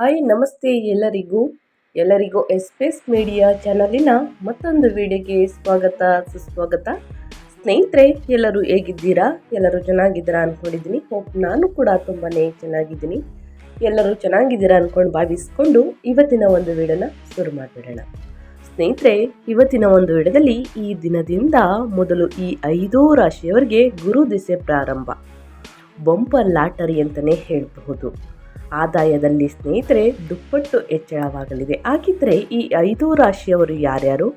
Hi, ನಮಸ್ತೆ ಎಲ್ಲರಿಗೂ. ಎಲ್ಲರಿಗೂ ಎಸ್ಪೇಸ್ ಮೀಡಿಯಾ ಚಾನಲಿನ ಮತ್ತೊಂದು ವಿಡಿಯೋಗೆ ಸ್ವಾಗತ, ಸುಸ್ವಾಗತ. ಸ್ನೇಹಿತರೆ, ಎಲ್ಲರೂ ಹೇಗಿದ್ದೀರಾ? ಎಲ್ಲರೂ ಚೆನ್ನಾಗಿದ್ದೀರಾ ಅಂದ್ಕೊಂಡಿದ್ದೀನಿ ಹೋಪ್ ನಾನು ಕೂಡ ತುಂಬಾ ಚೆನ್ನಾಗಿದ್ದೀನಿ. ಎಲ್ಲರೂ ಚೆನ್ನಾಗಿದ್ದೀರಾ ಅಂದ್ಕೊಂಡು ಭಾವಿಸ್ಕೊಂಡು ಇವತ್ತಿನ ಒಂದು ವಿಡಿಯೋನ ಶುರು ಮಾಡಿಬಿಡೋಣ. ಸ್ನೇಹಿತರೆ, ಇವತ್ತಿನ ಒಂದು ವಿಡಿಯೋದಲ್ಲಿ ಈ ದಿನದಿಂದ ಮೊದಲು ಈ ಐದೂ ರಾಶಿಯವರಿಗೆ ಗುರು ದಿಸೆ ಪ್ರಾರಂಭ. ಬಂಪರ್ ಲಾಟರಿ ಅಂತಲೇ ಹೇಳಬಹುದು. ಆದಾಯದಲ್ಲಿ ಸ್ನೇಹಿತರೆ, ದುಪ್ಪಟ್ಟು ಹೆಚ್ಚಳವಾಗಲಿದೆ. ಹಾಗಿದ್ದರೆ ಈ ಐದು ರಾಶಿಯವರು ಯಾರ್ಯಾರು?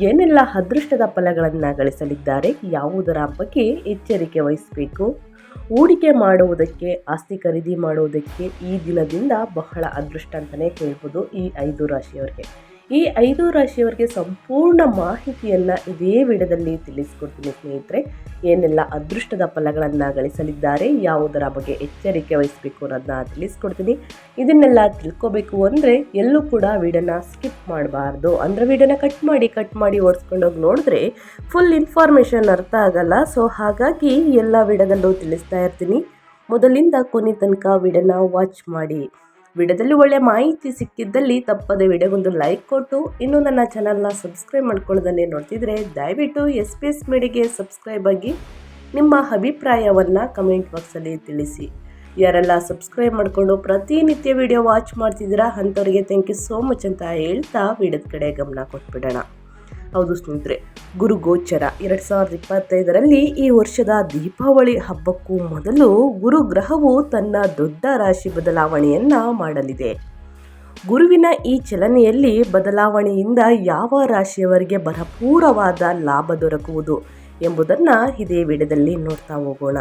ಏನೆಲ್ಲ ಅದೃಷ್ಟದ ಫಲಗಳನ್ನು ಗಳಿಸಲಿದ್ದಾರೆ? ಯಾವುದರ ಬಗ್ಗೆ ಎಚ್ಚರಿಕೆ ವಹಿಸಬೇಕು? ಹೂಡಿಕೆ ಮಾಡುವುದಕ್ಕೆ, ಆಸ್ತಿ ಖರೀದಿ ಮಾಡುವುದಕ್ಕೆ ಈ ದಿನದಿಂದ ಬಹಳ ಅದೃಷ್ಟ ಅಂತಲೇ ಹೇಳ್ಬೋದು ಈ ಐದು ರಾಶಿಯವರಿಗೆ. ಈ ಐದು ರಾಶಿಯವರಿಗೆ ಸಂಪೂರ್ಣ ಮಾಹಿತಿಯನ್ನು ಇದೇ ವಿಡದಲ್ಲಿ ತಿಳಿಸ್ಕೊಡ್ತೀನಿ ಸ್ನೇಹಿತರೆ. ಏನೆಲ್ಲ ಅದೃಷ್ಟದ ಫಲಗಳನ್ನು ಗಳಿಸಲಿದ್ದಾರೆ, ಯಾವುದರ ಬಗ್ಗೆ ಎಚ್ಚರಿಕೆ ವಹಿಸಬೇಕು ಅನ್ನೋದನ್ನ ತಿಳಿಸ್ಕೊಡ್ತೀನಿ. ಇದನ್ನೆಲ್ಲ ತಿಳ್ಕೊಬೇಕು ಅಂದರೆ ಎಲ್ಲೂ ಕೂಡ ವಿಡನ ಸ್ಕಿಪ್ ಮಾಡಬಾರ್ದು. ಅಂದರೆ ವಿಡಿಯೋನ ಕಟ್ ಮಾಡಿ ಕಟ್ ಮಾಡಿ ಓಡಿಸ್ಕೊಂಡೋಗಿ ನೋಡಿದ್ರೆ ಫುಲ್ ಇನ್ಫಾರ್ಮೇಷನ್ ಅರ್ಥ ಆಗಲ್ಲ. ಸೊ ಹಾಗಾಗಿ ಎಲ್ಲ ವಿಡದಲ್ಲೂ ತಿಳಿಸ್ತಾ ಇರ್ತೀನಿ. ಮೊದಲಿಂದ ಕೊನೆ ತನಕ ವಿಡನ ವಾಚ್ ಮಾಡಿ. ವಿಡಿಯೋದಲ್ಲಿ ಒಳ್ಳೆ ಮಾಹಿತಿ ಸಿಕ್ಕಿದ್ದಲ್ಲಿ ತಪ್ಪದೆ ವಿಡಿಯೋಗೊಂದು ಲೈಕ್ ಕೊಟ್ಟು, ಇನ್ನೂ ನನ್ನ ಚಾನಲ್ನ ಸಬ್ಸ್ಕ್ರೈಬ್ ಮಾಡ್ಕೊಳ್ಳೋದನ್ನೇ ನೋಡ್ತಿದ್ರೆ ದಯವಿಟ್ಟು ಎಸ್ ಪಿ ಎಸ್ ಮೀಡಿಗೆ ಸಬ್ಸ್ಕ್ರೈಬ್ ಆಗಿ ನಿಮ್ಮ ಅಭಿಪ್ರಾಯವನ್ನು ಕಮೆಂಟ್ ಬಾಕ್ಸಲ್ಲಿ ತಿಳಿಸಿ. ಯಾರೆಲ್ಲ ಸಬ್ಸ್ಕ್ರೈಬ್ ಮಾಡಿಕೊಂಡು ಪ್ರತಿನಿತ್ಯ ವಿಡಿಯೋ ವಾಚ್ ಮಾಡ್ತಿದ್ದೀರಾ ಅಂಥವ್ರಿಗೆ ಥ್ಯಾಂಕ್ ಯು ಸೋ ಮಚ್ ಅಂತ ಹೇಳ್ತಾ ವಿಡಿಯೋದ ಕಡೆ ಗಮನ ಕೊಟ್ಬಿಡೋಣ. ಹೌದು ಸ್ನೇಹಿತರೆ. ಗುರು ಗೋಚರ ಎರಡು ಸಾವಿರದ ಇಪ್ಪತ್ತೈದರಲ್ಲಿ ಈ ವರ್ಷದ ದೀಪಾವಳಿ ಹಬ್ಬಕ್ಕೂ ಮೊದಲು ಗುರು ಗ್ರಹವು ತನ್ನ ದೊಡ್ಡ ರಾಶಿ ಬದಲಾವಣೆಯನ್ನು ಮಾಡಲಿದೆ. ಗುರುವಿನ ಈ ಚಲನೆಯಲ್ಲಿ ಬದಲಾವಣೆಯಿಂದ ಯಾವ ರಾಶಿಯವರಿಗೆ ಭರಪೂರವಾದ ಲಾಭ ದೊರಕುವುದು ಎಂಬುದನ್ನು ಇದೇ ವಿಡಿಯೋದಲ್ಲಿ ನೋಡ್ತಾ ಹೋಗೋಣ.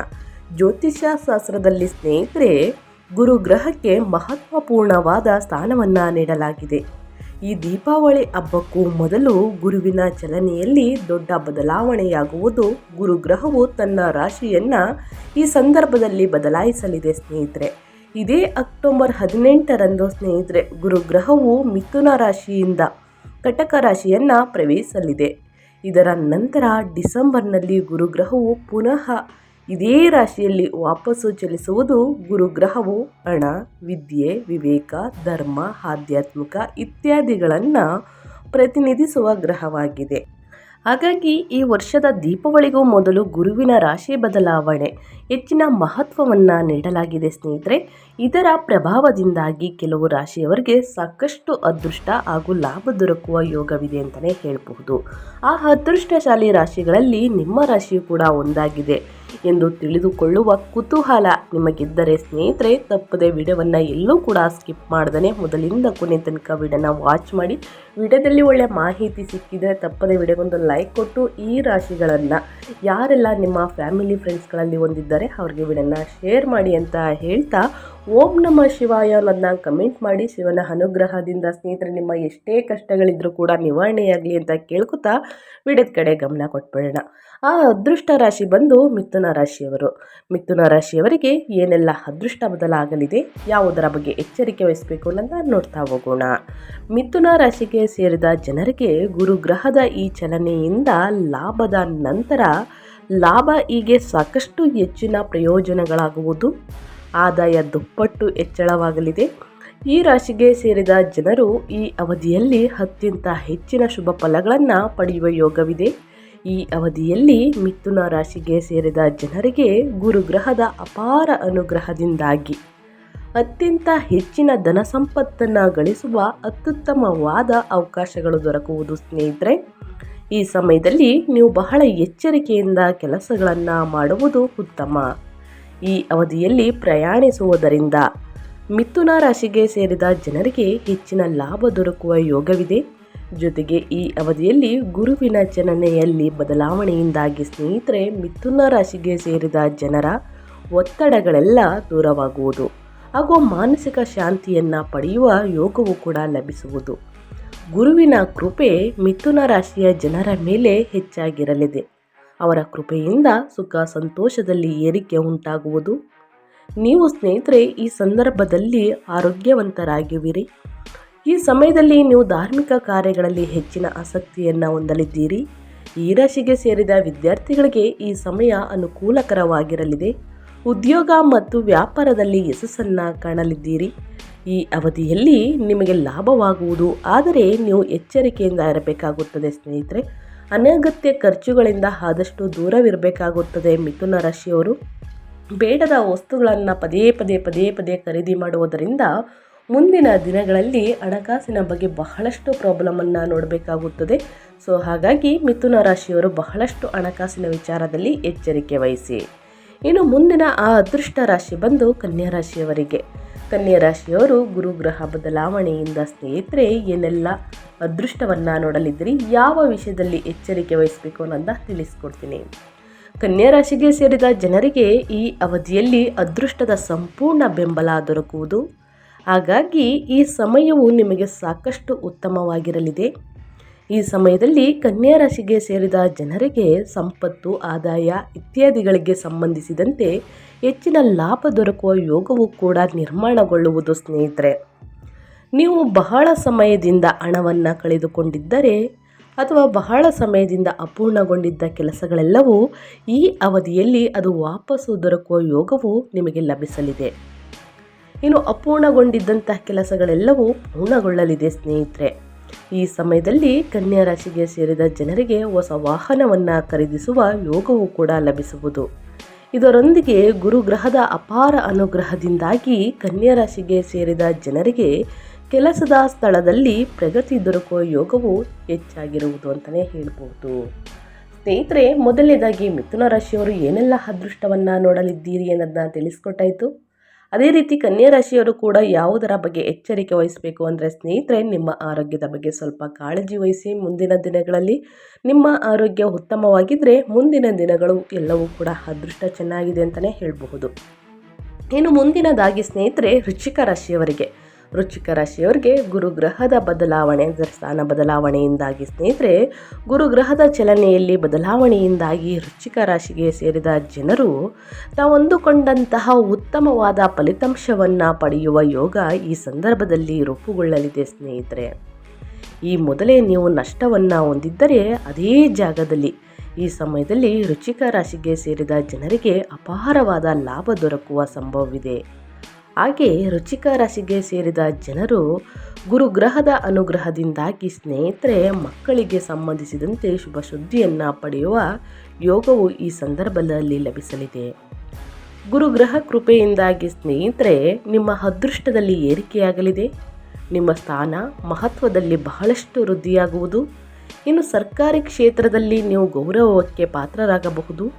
ಜ್ಯೋತಿಷ್ಯ ಶಾಸ್ತ್ರದಲ್ಲಿ ಸ್ನೇಹಿತರೆ, ಗುರು ಗ್ರಹಕ್ಕೆ ಮಹತ್ವಪೂರ್ಣವಾದ ಸ್ಥಾನವನ್ನು ನೀಡಲಾಗಿದೆ. ಈ ದೀಪಾವಳಿ ಹಬ್ಬಕ್ಕೂ ಮೊದಲು ಗುರುವಿನ ಚಲನೆಯಲ್ಲಿ ದೊಡ್ಡ ಬದಲಾವಣೆಯಾಗುವುದು ಗುರುಗ್ರಹವು ತನ್ನ ರಾಶಿಯನ್ನು ಈ ಸಂದರ್ಭದಲ್ಲಿ ಬದಲಾಯಿಸಲಿದೆ ಸ್ನೇಹಿತರೆ. ಇದೇ ಅಕ್ಟೋಬರ್ ಹದಿನೆಂಟರಂದು ಸ್ನೇಹಿತರೆ, ಗುರುಗ್ರಹವು ಮಿಥುನ ರಾಶಿಯಿಂದ ಕಟಕ ರಾಶಿಯನ್ನು ಪ್ರವೇಶಿಸಲಿದೆ. ಇದರ ನಂತರ ಡಿಸೆಂಬರ್ನಲ್ಲಿ ಗುರುಗ್ರಹವು ಪುನಃ ಇದೇ ರಾಶಿಯಲ್ಲಿ ವಾಪಸ್ಸು ಚಲಿಸುವುದು ಗುರುಗ್ರಹವು, ಹಣ, ವಿದ್ಯೆ, ವಿವೇಕ, ಧರ್ಮ, ಆಧ್ಯಾತ್ಮಿಕ ಇತ್ಯಾದಿಗಳನ್ನು ಪ್ರತಿನಿಧಿಸುವ ಗ್ರಹವಾಗಿದೆ. ಹಾಗಾಗಿ ಈ ವರ್ಷದ ದೀಪಾವಳಿಗೂ ಮೊದಲು ಗುರುವಿನ ರಾಶಿ ಬದಲಾವಣೆ ಹೆಚ್ಚಿನ ಮಹತ್ವವನ್ನು ನೀಡಲಾಗಿದೆ ಸ್ನೇಹಿತರೆ. ಇದರ ಪ್ರಭಾವದಿಂದಾಗಿ ಕೆಲವು ರಾಶಿಯವರಿಗೆ ಸಾಕಷ್ಟು ಅದೃಷ್ಟ ಹಾಗೂ ಲಾಭ ದೊರಕುವ ಯೋಗವಿದೆ ಅಂತಲೇ ಹೇಳಬಹುದು. ಆ ಅದೃಷ್ಟಶಾಲಿ ರಾಶಿಗಳಲ್ಲಿ ನಿಮ್ಮ ರಾಶಿಯು ಕೂಡ ಒಂದಾಗಿದೆ. ಎಂದು ತಿಳಿದುಕೊಳ್ಳುವ ಕುತೂಹಲ ನಿಮಗಿದ್ದರೆ ಸ್ನೇಹಿತರೆ, ತಪ್ಪದೆ ವಿಡಿಯೋವನ್ನು ಎಲ್ಲೂ ಕೂಡ ಸ್ಕಿಪ್ ಮಾಡದೇ ಮೊದಲಿಂದ ಕೊನೆ ತನಕ ವಿಡಿಯೋನ ವಾಚ್ ಮಾಡಿ. ವಿಡಿಯೋದಲ್ಲಿ ಒಳ್ಳೆ ಮಾಹಿತಿ ಸಿಕ್ಕಿದರೆ ತಪ್ಪದೆ ವಿಡಿಯೋಗೊಂದು ಲೈಕ್ ಕೊಟ್ಟು ಈ ರಾಶಿಗಳನ್ನು ಯಾರೆಲ್ಲ ನಿಮ್ಮ ಫ್ಯಾಮಿಲಿ ಫ್ರೆಂಡ್ಸ್ಗಳಲ್ಲಿ ಹೊಂದಿದ್ದಾರೆ ಅವ್ರಿಗೆ ವಿಡಿಯೋನ ಶೇರ್ ಮಾಡಿ ಅಂತ ಹೇಳ್ತಾ ಓಂ ನಮ ಶಿವಾಯ ಅನ್ನೋದನ್ನ ಕಮೆಂಟ್ ಮಾಡಿ. ಶಿವನ ಅನುಗ್ರಹದಿಂದ ಸ್ನೇಹಿತರೆ, ನಿಮ್ಮ ಎಷ್ಟೇ ಕಷ್ಟಗಳಿದ್ರೂ ಕೂಡ ನಿವಾರಣೆಯಾಗಲಿ ಅಂತ ಕೇಳ್ಕೊತಾ ವಿಡಿಯೋದ ಕಡೆ ಗಮನ ಕೊಟ್ಬಿಡೋಣ. ಆ ಅದೃಷ್ಟ ರಾಶಿ ಬಂದು ಮಿಥುನ ರಾಶಿಯವರು. ಮಿಥುನ ರಾಶಿಯವರಿಗೆ ಏನೆಲ್ಲ ಅದೃಷ್ಟ ಬದಲಾಗಲಿದೆ, ಯಾವುದರ ಬಗ್ಗೆ ಎಚ್ಚರಿಕೆ ವಹಿಸಬೇಕು ಅನ್ನೋದನ್ನ ನೋಡ್ತಾ ಹೋಗೋಣ. ಮಿಥುನ ರಾಶಿಗೆ ಸೇರಿದ ಜನರಿಗೆ ಗುರುಗ್ರಹದ ಈ ಚಲನೆಯಿಂದ ಲಾಭದ ನಂತರ ಲಾಭ ಹೀಗೆ ಸಾಕಷ್ಟು ಹೆಚ್ಚಿನ ಪ್ರಯೋಜನಗಳಾಗುವುದು, ಆದಾಯ ದುಪ್ಪಟ್ಟು ಹೆಚ್ಚಳವಾಗಲಿದೆ. ಈ ರಾಶಿಗೆ ಸೇರಿದ ಜನರು ಈ ಅವಧಿಯಲ್ಲಿ ಅತ್ಯಂತ ಹೆಚ್ಚಿನ ಶುಭ ಫಲಗಳನ್ನು ಪಡೆಯುವ ಯೋಗವಿದೆ. ಈ ಅವಧಿಯಲ್ಲಿ ಮಿಥುನ ರಾಶಿಗೆ ಸೇರಿದ ಜನರಿಗೆ ಗುರುಗ್ರಹದ ಅಪಾರ ಅನುಗ್ರಹದಿಂದಾಗಿ ಅತ್ಯಂತ ಹೆಚ್ಚಿನ ಧನ ಸಂಪತ್ತನ್ನು ಗಳಿಸುವ ಅತ್ಯುತ್ತಮವಾದ ಅವಕಾಶಗಳು ದೊರಕುವುದು ಸ್ನೇಹಿತರೆ. ಈ ಸಮಯದಲ್ಲಿ ನೀವು ಬಹಳ ಎಚ್ಚರಿಕೆಯಿಂದ ಕೆಲಸಗಳನ್ನು ಮಾಡುವುದು ಉತ್ತಮ. ಈ ಅವಧಿಯಲ್ಲಿ ಪ್ರಯಾಣಿಸುವುದರಿಂದ ಮಿಥುನ ರಾಶಿಗೆ ಸೇರಿದ ಜನರಿಗೆ ಹೆಚ್ಚಿನ ಲಾಭ ದೊರಕುವ ಯೋಗವಿದೆ. ಜೊತೆಗೆ ಈ ಅವಧಿಯಲ್ಲಿ ಗುರುವಿನ ಚಲನೆಯಲ್ಲಿ ಬದಲಾವಣೆಯಿಂದಾಗಿ ಸ್ನೇಹಿತರೆ, ಮಿಥುನ ರಾಶಿಗೆ ಸೇರಿದ ಜನರ ಒತ್ತಡಗಳೆಲ್ಲ ದೂರವಾಗುವುದು ಹಾಗೂ ಮಾನಸಿಕ ಶಾಂತಿಯನ್ನು ಪಡೆಯುವ ಯೋಗವು ಕೂಡ ಲಭಿಸುವುದು. ಗುರುವಿನ ಕೃಪೆ ಮಿಥುನ ರಾಶಿಯ ಜನರ ಮೇಲೆ ಹೆಚ್ಚಾಗಿರಲಿದೆ. ಅವರ ಕೃಪೆಯಿಂದ ಸುಖ ಸಂತೋಷದಲ್ಲಿ ಏರಿಕೆ ಉಂಟಾಗುವುದು. ನೀವು ಸ್ನೇಹಿತರೆ, ಈ ಸಂದರ್ಭದಲ್ಲಿ ಆರೋಗ್ಯವಂತರಾಗುವಿರಿ ಈ ಸಮಯದಲ್ಲಿ ನೀವು ಧಾರ್ಮಿಕ ಕಾರ್ಯಗಳಲ್ಲಿ ಹೆಚ್ಚಿನ ಆಸಕ್ತಿಯನ್ನು ಹೊಂದಲಿದ್ದೀರಿ. ಈ ರಾಶಿಗೆ ಸೇರಿದ ವಿದ್ಯಾರ್ಥಿಗಳಿಗೆ ಈ ಸಮಯ ಅನುಕೂಲಕರವಾಗಿರಲಿದೆ. ಉದ್ಯೋಗ ಮತ್ತು ವ್ಯಾಪಾರದಲ್ಲಿ ಯಶಸ್ಸನ್ನು ಕಾಣಲಿದ್ದೀರಿ. ಈ ಅವಧಿಯಲ್ಲಿ ನಿಮಗೆ ಲಾಭವಾಗುವುದು, ಆದರೆ ನೀವು ಎಚ್ಚರಿಕೆಯಿಂದ ಇರಬೇಕಾಗುತ್ತದೆ ಸ್ನೇಹಿತರೆ. ಅನಗತ್ಯ ಖರ್ಚುಗಳಿಂದ ಆದಷ್ಟು ದೂರವಿರಬೇಕಾಗುತ್ತದೆ ಮಿಥುನ ರಾಶಿಯವರು. ಬೇಡದ ವಸ್ತುಗಳನ್ನು ಪದೇ ಪದೇ ಪದೇ ಪದೇ ಖರೀದಿ ಮಾಡುವುದರಿಂದ ಮುಂದಿನ ದಿನಗಳಲ್ಲಿ ಹಣಕಾಸಿನ ಬಗ್ಗೆ ಬಹಳಷ್ಟು ಪ್ರಾಬ್ಲಮನ್ನು ನೋಡಬೇಕಾಗುತ್ತದೆ. ಸೊ ಹಾಗಾಗಿ ಮಿಥುನ ರಾಶಿಯವರು ಬಹಳಷ್ಟು ಹಣಕಾಸಿನ ವಿಚಾರದಲ್ಲಿ ಎಚ್ಚರಿಕೆ ವಹಿಸಿ. ಇನ್ನು ಮುಂದಿನ ಆ ಅದೃಷ್ಟ ರಾಶಿ ಬಂದು ಕನ್ಯಾ ರಾಶಿಯವರಿಗೆ. ಕನ್ಯಾ ರಾಶಿಯವರು ಗುರುಗ್ರಹ ಬದಲಾವಣೆಯಿಂದ ಸ್ನೇಹಿತರೆ, ಏನೆಲ್ಲ ಅದೃಷ್ಟವನ್ನು ನೋಡಲಿದ್ದೀರಿ, ಯಾವ ವಿಷಯದಲ್ಲಿ ಎಚ್ಚರಿಕೆ ವಹಿಸಬೇಕು ಅನ್ನೋದನ್ನ ತಿಳಿಸ್ಕೊಡ್ತೀನಿ. ಕನ್ಯಾ ರಾಶಿಗೆ ಸೇರಿದ ಜನರಿಗೆ ಈ ಅವಧಿಯಲ್ಲಿ ಅದೃಷ್ಟದ ಸಂಪೂರ್ಣ ಬೆಂಬಲ ದೊರಕುವುದು ಹಾಗಾಗಿ ಈ ಸಮಯವು ನಿಮಗೆ ಸಾಕಷ್ಟು ಉತ್ತಮವಾಗಿರಲಿದೆ. ಈ ಸಮಯದಲ್ಲಿ ಕನ್ಯಾ ರಾಶಿಗೆ ಸೇರಿದ ಜನರಿಗೆ ಸಂಪತ್ತು, ಆದಾಯ ಇತ್ಯಾದಿಗಳಿಗೆ ಸಂಬಂಧಿಸಿದಂತೆ ಹೆಚ್ಚಿನ ಲಾಭ ದೊರಕುವ ಯೋಗವು ಕೂಡ ನಿರ್ಮಾಣಗೊಳ್ಳುವುದು ಸ್ನೇಹಿತರೆ. ನೀವು ಬಹಳ ಸಮಯದಿಂದ ಹಣವನ್ನು ಕಳೆದುಕೊಂಡಿದ್ದರೆ ಅಥವಾ ಬಹಳ ಸಮಯದಿಂದ ಅಪೂರ್ಣಗೊಂಡಿದ್ದ ಕೆಲಸಗಳೆಲ್ಲವೂ ಈ ಅವಧಿಯಲ್ಲಿ ಅದು ವಾಪಸ್ಸು ದೊರಕುವ ಯೋಗವು ನಿಮಗೆ ಲಭಿಸಲಿದೆ. ಇನ್ನು ಅಪೂರ್ಣಗೊಂಡಿದ್ದಂತಹ ಕೆಲಸಗಳೆಲ್ಲವೂ ಪೂರ್ಣಗೊಳ್ಳಲಿದೆ, ಸ್ನೇಹಿತರೆ. ಈ ಸಮಯದಲ್ಲಿ ಕನ್ಯಾ ರಾಶಿಗೆ ಸೇರಿದ ಜನರಿಗೆ ಹೊಸ ವಾಹನವನ್ನು ಖರೀದಿಸುವ ಯೋಗವೂ ಕೂಡ ಲಭಿಸುವುದು. ಇದರೊಂದಿಗೆ ಗುರುಗ್ರಹದ ಅಪಾರ ಅನುಗ್ರಹದಿಂದಾಗಿ ಕನ್ಯಾ ರಾಶಿಗೆ ಸೇರಿದ ಜನರಿಗೆ ಕೆಲಸದ ಸ್ಥಳದಲ್ಲಿ ಪ್ರಗತಿ ದೊರಕುವ ಯೋಗವು ಹೆಚ್ಚಾಗಿರುವುದು ಅಂತಲೇ ಹೇಳ್ಬೋದು. ಸ್ನೇಹಿತರೆ, ಮೊದಲನೇದಾಗಿ ಮಿಥುನ ರಾಶಿಯವರು ಏನೆಲ್ಲ ಅದೃಷ್ಟವನ್ನು ನೋಡಲಿದ್ದೀರಿ ಅನ್ನೋದನ್ನ ತಿಳಿಸ್ಕೊಟ್ಟಾಯಿತು. ಅದೇ ರೀತಿ ಕನ್ಯಾ ರಾಶಿಯವರು ಕೂಡ ಯಾವುದರ ಬಗ್ಗೆ ಎಚ್ಚರಿಕೆ ವಹಿಸಬೇಕು ಅಂದರೆ ಸ್ನೇಹಿತರೆ, ನಿಮ್ಮ ಆರೋಗ್ಯದ ಬಗ್ಗೆ ಸ್ವಲ್ಪ ಕಾಳಜಿ ವಹಿಸಿ ಮುಂದಿನ ದಿನಗಳಲ್ಲಿ ನಿಮ್ಮ ಆರೋಗ್ಯ ಉತ್ತಮವಾಗಿದ್ದರೆ ಮುಂದಿನ ದಿನಗಳು ಎಲ್ಲವೂ ಕೂಡ ಅದೃಷ್ಟ ಚೆನ್ನಾಗಿದೆ ಅಂತಲೇ ಹೇಳಬಹುದು. ಇನ್ನು ಮುಂದಿನದಾಗಿ ಸ್ನೇಹಿತರೆ, ವೃಶ್ಚಿಕ ರಾಶಿಯವರಿಗೆ. ವೃಶ್ಚಿಕ ರಾಶಿಯವರಿಗೆ ಗುರುಗ್ರಹದ ಬದಲಾವಣೆ ಸ್ಥಾನ ಬದಲಾವಣೆಯಿಂದಾಗಿ ಸ್ನೇಹಿತರೆ, ಗುರುಗ್ರಹದ ಚಲನೆಯಲ್ಲಿ ಬದಲಾವಣೆಯಿಂದಾಗಿ ವೃಶ್ಚಿಕ ರಾಶಿಗೆ ಸೇರಿದ ಜನರು ತಾವೊಂದುಕೊಂಡಂತಹ ಉತ್ತಮವಾದ ಫಲಿತಾಂಶವನ್ನು ಪಡೆಯುವ ಯೋಗ ಈ ಸಂದರ್ಭದಲ್ಲಿ ರೂಪುಗೊಳ್ಳಲಿದೆ ಸ್ನೇಹಿತರೆ. ಈ ಮೊದಲೇ ನೀವು ನಷ್ಟವನ್ನು ಹೊಂದಿದ್ದರೆ ಅದೇ ಜಾಗದಲ್ಲಿ, ಈ ಸಮಯದಲ್ಲಿ ರುಚಿಕ ರಾಶಿಗೆ ಸೇರಿದ ಜನರಿಗೆ ಅಪಾರವಾದ ಲಾಭ ದೊರಕುವ ಸಂಭವವಿದೆ. ಹಾಗೆ ರುಚಿಕ ರಾಶಿಗೆ ಸೇರಿದ ಜನರು ಗುರುಗ್ರಹದ ಅನುಗ್ರಹದಿಂದಾಗಿ ಸ್ನೇಹಿತರೆ, ಮಕ್ಕಳಿಗೆ ಸಂಬಂಧಿಸಿದಂತೆ ಶುಭ ಸುದ್ದಿಯನ್ನು ಪಡೆಯುವ ಯೋಗವು ಈ ಸಂದರ್ಭದಲ್ಲಿ ಲಭಿಸಲಿದೆ. ಗುರುಗ್ರಹ ಕೃಪೆಯಿಂದಾಗಿ ಸ್ನೇಹಿತರೆ, ನಿಮ್ಮ ಅದೃಷ್ಟದಲ್ಲಿ ಏರಿಕೆಯಾಗಲಿದೆ. ನಿಮ್ಮ ಸ್ಥಾನ ಮಹತ್ವದಲ್ಲಿ ಬಹಳಷ್ಟು ವೃದ್ಧಿಯಾಗುವುದು. ಇನ್ನು ಸರ್ಕಾರಿ ಕ್ಷೇತ್ರದಲ್ಲಿ ನೀವು ಗೌರವಕ್ಕೆ ಪಾತ್ರರಾಗಬಹುದು.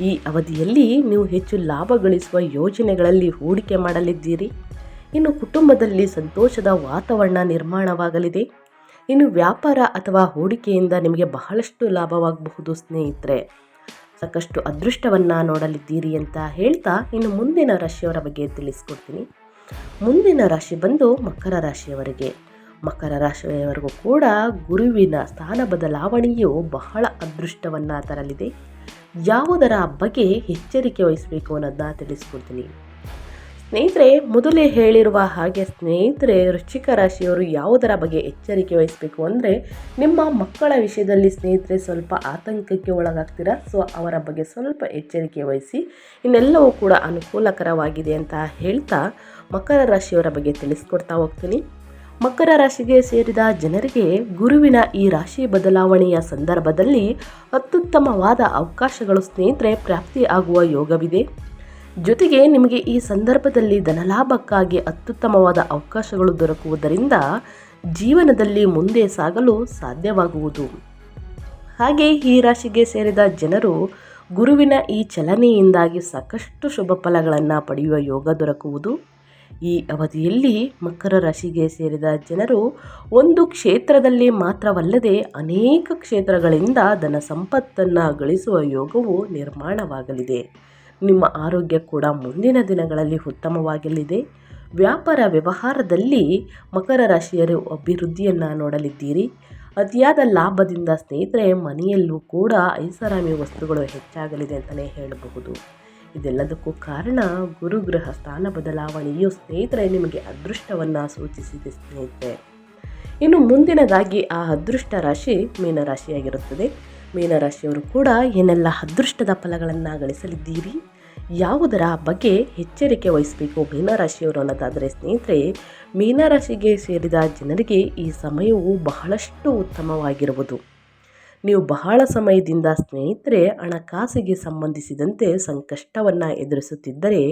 ಈ ಅವಧಿಯಲ್ಲಿ ನೀವು ಹೆಚ್ಚು ಲಾಭ ಗಳಿಸುವ ಯೋಜನೆಗಳಲ್ಲಿ ಹೂಡಿಕೆ ಮಾಡಲಿದ್ದೀರಿ. ಇನ್ನು ಕುಟುಂಬದಲ್ಲಿ ಸಂತೋಷದ ವಾತಾವರಣ ನಿರ್ಮಾಣವಾಗಲಿದೆ. ಇನ್ನು ವ್ಯಾಪಾರ ಅಥವಾ ಹೂಡಿಕೆಯಿಂದ ನಿಮಗೆ ಬಹಳಷ್ಟು ಲಾಭವಾಗಬಹುದು ಸ್ನೇಹಿತರೆ. ಸಾಕಷ್ಟು ಅದೃಷ್ಟವನ್ನು ನೋಡಲಿದ್ದೀರಿ ಅಂತ ಹೇಳ್ತಾ ಇನ್ನು ಮುಂದಿನ ರಾಶಿಯವರ ಬಗ್ಗೆ ತಿಳಿಸ್ಕೊಡ್ತೀನಿ. ಮುಂದಿನ ರಾಶಿ ಬಂದು ಮಕರ ರಾಶಿಯವರಿಗೆ. ಮಕರ ರಾಶಿಯವರೆಗೂ ಕೂಡ ಗುರುವಿನ ಸ್ಥಾನ ಬದಲಾವಣೆಯು ಬಹಳ ಅದೃಷ್ಟವನ್ನು ತರಲಿದೆ. ಯಾವುದರ ಬಗ್ಗೆ ಎಚ್ಚರಿಕೆ ವಹಿಸಬೇಕು ಅನ್ನೋದನ್ನ ತಿಳಿಸ್ಕೊಡ್ತೀನಿ. ಸ್ನೇಹಿತರೆ, ಮೊದಲೇ ಹೇಳಿರುವ ಹಾಗೆ ಸ್ನೇಹಿತರೆ, ವೃಶ್ಚಿಕ ರಾಶಿಯವರು ಯಾವುದರ ಬಗ್ಗೆ ಎಚ್ಚರಿಕೆ ವಹಿಸಬೇಕು ಅಂದರೆ, ನಿಮ್ಮ ಮಕ್ಕಳ ವಿಷಯದಲ್ಲಿ ಸ್ನೇಹಿತರೆ ಸ್ವಲ್ಪ ಆತಂಕಕ್ಕೆ ಒಳಗಾಗ್ತೀರಾ? ಸೊ, ಅವರ ಬಗ್ಗೆ ಸ್ವಲ್ಪ ಎಚ್ಚರಿಕೆ ವಹಿಸಿ, ಇನ್ನೆಲ್ಲವೂ ಕೂಡ ಅನುಕೂಲಕರವಾಗಿದೆ ಅಂತ ಹೇಳ್ತಾ ಮಕರ ರಾಶಿಯವರ ಬಗ್ಗೆ ತಿಳಿಸ್ಕೊಡ್ತಾ ಹೋಗ್ತೀನಿ. ಮಕರ ರಾಶಿಗೆ ಸೇರಿದ ಜನರಿಗೆ ಗುರುವಿನ ಈ ರಾಶಿ ಬದಲಾವಣೆಯ ಸಂದರ್ಭದಲ್ಲಿ ಅತ್ಯುತ್ತಮವಾದ ಅವಕಾಶಗಳು ಸ್ನೇಹಿತರೆ ಪ್ರಾಪ್ತಿ ಆಗುವ ಯೋಗವಿದೆ. ಜೊತೆಗೆ ನಿಮಗೆ ಈ ಸಂದರ್ಭದಲ್ಲಿ ಧನಲಾಭಕ್ಕಾಗಿ ಅತ್ಯುತ್ತಮವಾದ ಅವಕಾಶಗಳು ದೊರಕುವುದರಿಂದ ಜೀವನದಲ್ಲಿ ಮುಂದೆ ಸಾಗಲು ಸಾಧ್ಯವಾಗುವುದು. ಹಾಗೆ ಈ ರಾಶಿಗೆ ಸೇರಿದ ಜನರು ಗುರುವಿನ ಈ ಚಲನೆಯಿಂದಾಗಿ ಸಾಕಷ್ಟು ಶುಭ ಫಲಗಳನ್ನು ಪಡೆಯುವ ಯೋಗ ದೊರಕುವುದು. ಈ ಅವಧಿಯಲ್ಲಿ ಮಕರ ರಾಶಿಗೆ ಸೇರಿದ ಜನರು ಒಂದು ಕ್ಷೇತ್ರದಲ್ಲಿ ಮಾತ್ರವಲ್ಲದೆ ಅನೇಕ ಕ್ಷೇತ್ರಗಳಿಂದ ಧನ ಸಂಪತ್ತನ್ನು ಗಳಿಸುವ ಯೋಗವು ನಿರ್ಮಾಣವಾಗಲಿದೆ. ನಿಮ್ಮ ಆರೋಗ್ಯ ಕೂಡ ಮುಂದಿನ ದಿನಗಳಲ್ಲಿ ಉತ್ತಮವಾಗಲಿದೆ ವ್ಯಾಪಾರ ವ್ಯವಹಾರದಲ್ಲಿ ಮಕರ ರಾಶಿಯರು ಅಭಿವೃದ್ಧಿಯನ್ನು ನೋಡಲಿದ್ದೀರಿ. ಅತಿಯಾದ ಲಾಭದಿಂದ ಸ್ನೇಹಿತರೆ ಮನೆಯಲ್ಲೂ ಕೂಡ ಐಷಾರಾಮಿ ವಸ್ತುಗಳು ಹೆಚ್ಚಾಗಲಿದೆ ಅಂತಲೇ ಹೇಳಬಹುದು. ಇದೆಲ್ಲದಕ್ಕೂ ಕಾರಣ ಗುರುಗ್ರಹ ಸ್ಥಾನ ಬದಲಾವಣೆಯು ಸ್ನೇಹಿತರೆ ನಿಮಗೆ ಅದೃಷ್ಟವನ್ನು ಸೂಚಿಸಿದೆ ಸ್ನೇಹಿತರೆ. ಇನ್ನು ಮುಂದಿನದಾಗಿ ಆ ಅದೃಷ್ಟ ರಾಶಿ ಮೀನರಾಶಿಯಾಗಿರುತ್ತದೆ ಮೀನರಾಶಿಯವರು ಕೂಡ ಏನೆಲ್ಲ ಅದೃಷ್ಟದ ಫಲಗಳನ್ನು ಗಳಿಸಲಿದ್ದೀರಿ ಯಾವುದರ ಬಗ್ಗೆ ಎಚ್ಚರಿಕೆ ವಹಿಸಬೇಕು ಮೀನರಾಶಿಯವರು ಅನ್ನೋದಾದರೆ ಸ್ನೇಹಿತರೆ ಮೀನರಾಶಿಗೆ ಸೇರಿದ ಜನರಿಗೆ ಈ ಸಮಯವು ಬಹಳಷ್ಟು ಉತ್ತಮವಾಗಿರುವುದು. ನೀವು ಬಹಳ ಸಮಯದಿಂದ ಸ್ನೇಹಿತರೆ ಹಣಕಾಸಿಗೆ ಸಂಬಂಧಿಸಿದಂತೆ ಸಂಕಷ್ಟವನ್ನು ಎದುರಿಸುತ್ತಿದ್ದರೆ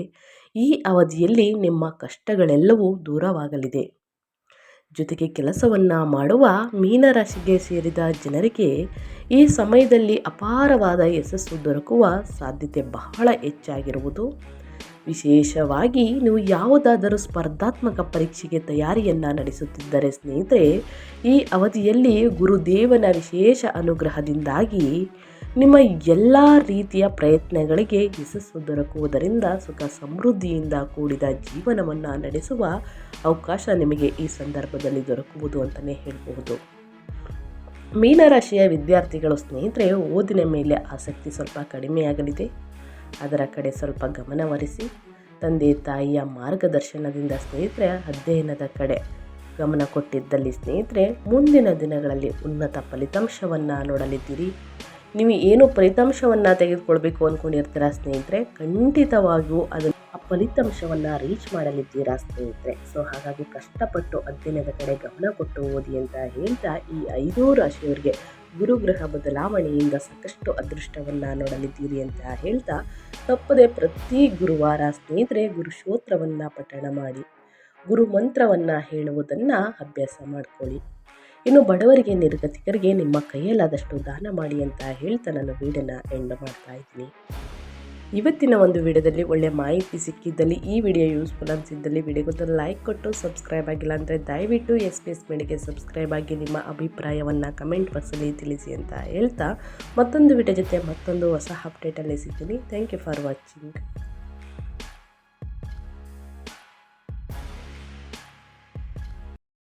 ಈ ಅವಧಿಯಲ್ಲಿ ನಿಮ್ಮ ಕಷ್ಟಗಳೆಲ್ಲವೂ ದೂರವಾಗಲಿದೆ. ಜೊತೆಗೆ ಕೆಲಸವನ್ನು ಮಾಡುವ ಮೀನರಾಶಿಗೆ ಸೇರಿದ ಜನರಿಗೆ ಈ ಸಮಯದಲ್ಲಿ ಅಪಾರವಾದ ಯಶಸ್ಸು ದೊರಕುವ ಸಾಧ್ಯತೆ ಬಹಳ ಹೆಚ್ಚಾಗಿರುವುದು. ವಿಶೇಷವಾಗಿ ನೀವು ಯಾವುದಾದರೂ ಸ್ಪರ್ಧಾತ್ಮಕ ಪರೀಕ್ಷೆಗೆ ತಯಾರಿಯನ್ನು ನಡೆಸುತ್ತಿದ್ದರೆ ಸ್ನೇಹಿತರೆ, ಈ ಅವಧಿಯಲ್ಲಿ ಗುರುದೇವನ ವಿಶೇಷ ಅನುಗ್ರಹದಿಂದಾಗಿ ನಿಮ್ಮ ಎಲ್ಲ ರೀತಿಯ ಪ್ರಯತ್ನಗಳಿಗೆ ಯಶಸ್ಸು ದೊರಕುವುದರಿಂದ ಸುಖ ಸಮೃದ್ಧಿಯಿಂದ ಕೂಡಿದ ಜೀವನವನ್ನು ನಡೆಸುವ ಅವಕಾಶ ನಿಮಗೆ ಈ ಸಂದರ್ಭದಲ್ಲಿ ದೊರಕುವುದು ಅಂತಲೇ ಹೇಳಬಹುದು. ಮೀನರಾಶಿಯ ವಿದ್ಯಾರ್ಥಿಗಳು ಸ್ನೇಹಿತರೆ, ಓದಿನ ಮೇಲೆ ಆಸಕ್ತಿ ಸ್ವಲ್ಪ ಕಡಿಮೆಯಾಗಲಿದೆ. ಅದರ ಕಡೆ ಸ್ವಲ್ಪ ಗಮನವರಿಸಿ ತಂದೆ ತಾಯಿಯ ಮಾರ್ಗದರ್ಶನದಿಂದ ಸ್ನೇಹಿತರೆ, ಅಧ್ಯಯನದ ಕಡೆ ಗಮನ ಕೊಟ್ಟಿದ್ದಲ್ಲಿ ಸ್ನೇಹಿತರೆ, ಮುಂದಿನ ದಿನಗಳಲ್ಲಿ ಉನ್ನತ ಫಲಿತಾಂಶವನ್ನು ನೋಡಲಿದ್ದೀರಿ. ನೀವು ಏನು ಫಲಿತಾಂಶವನ್ನು ತೆಗೆದುಕೊಳ್ಬೇಕು ಅಂದ್ಕೊಂಡಿರ್ತೀರ ಸ್ನೇಹಿತರೆ, ಖಂಡಿತವಾಗಿಯೂ ಅದನ್ನು ಆ ಫಲಿತಾಂಶವನ್ನು ರೀಚ್ ಮಾಡಲಿದ್ದೀರಾ ಸ್ನೇಹಿತರೆ? ಸೊ ಹಾಗಾಗಿ ಕಷ್ಟಪಟ್ಟು ಅಧ್ಯಯನದ ಕಡೆ ಗಮನ ಕೊಟ್ಟು ಓದಿ ಅಂತ ಹೇಳ್ತಾ ಈ ಐದೂ ರಾಶಿಯವರಿಗೆ ಗುರುಗ್ರಹ ಬದಲಾವಣೆಯಿಂದ ಸಾಕಷ್ಟು ಅದೃಷ್ಟವನ್ನು ನೋಡಲಿದ್ದೀರಿ ಅಂತ ಹೇಳ್ತಾ ತಪ್ಪದೆ ಪ್ರತಿ ಗುರುವಾರ ಸ್ನೇಹಿತರೆ ಗುರುಶೋತ್ರವನ್ನು ಪಠಣ ಮಾಡಿ, ಗುರು ಮಂತ್ರವನ್ನು ಹೇಳುವುದನ್ನು ಅಭ್ಯಾಸ ಮಾಡಿಕೊಳ್ಳಿ. ಇನ್ನು ಬಡವರಿಗೆ, ನಿರ್ಗತಿಕರಿಗೆ ನಿಮ್ಮ ಕೈಯಲ್ಲಾದಷ್ಟು ದಾನ ಮಾಡಿ ಅಂತ ಹೇಳ್ತಾ ನಾನು ವೀಡನ್ನು ಎಂಡ್ ಮಾಡ್ತಾ ಇದ್ದೀನಿ. ಇವತ್ತಿನ ಒಂದು ವಿಡಿಯೋದಲ್ಲಿ ಒಳ್ಳೆ ಮಾಹಿತಿ ಸಿಕ್ಕಿದ್ದಲ್ಲಿ ಈ ವಿಡಿಯೋ ಯೂಸ್ಫುಲ್ ಅನಿಸಿದ್ದಲ್ಲಿ ವಿಡಿಯೋಗೊಂದು ಲೈಕ್ ಕೊಟ್ಟು ಸಬ್ಸ್ಕ್ರೈಬ್ ಆಗಿಲ್ಲ ಅಂದರೆ ದಯವಿಟ್ಟು ಎಸ್ ಪಿ ಎಸ್ ಮೇಡಿಗೆ ಸಬ್ಸ್ಕ್ರೈಬ್ ಆಗಿ ನಿಮ್ಮ ಅಭಿಪ್ರಾಯವನ್ನು ಕಮೆಂಟ್ ಬಾಕ್ಸಲ್ಲಿ ತಿಳಿಸಿ ಅಂತ ಹೇಳ್ತಾ ಮತ್ತೊಂದು ವಿಡಿಯೋ ಜೊತೆ ಮತ್ತೊಂದು ಹೊಸ ಅಪ್ಡೇಟಲ್ಲಿ ಸಿಗ್ತೀನಿ. Thank you for watching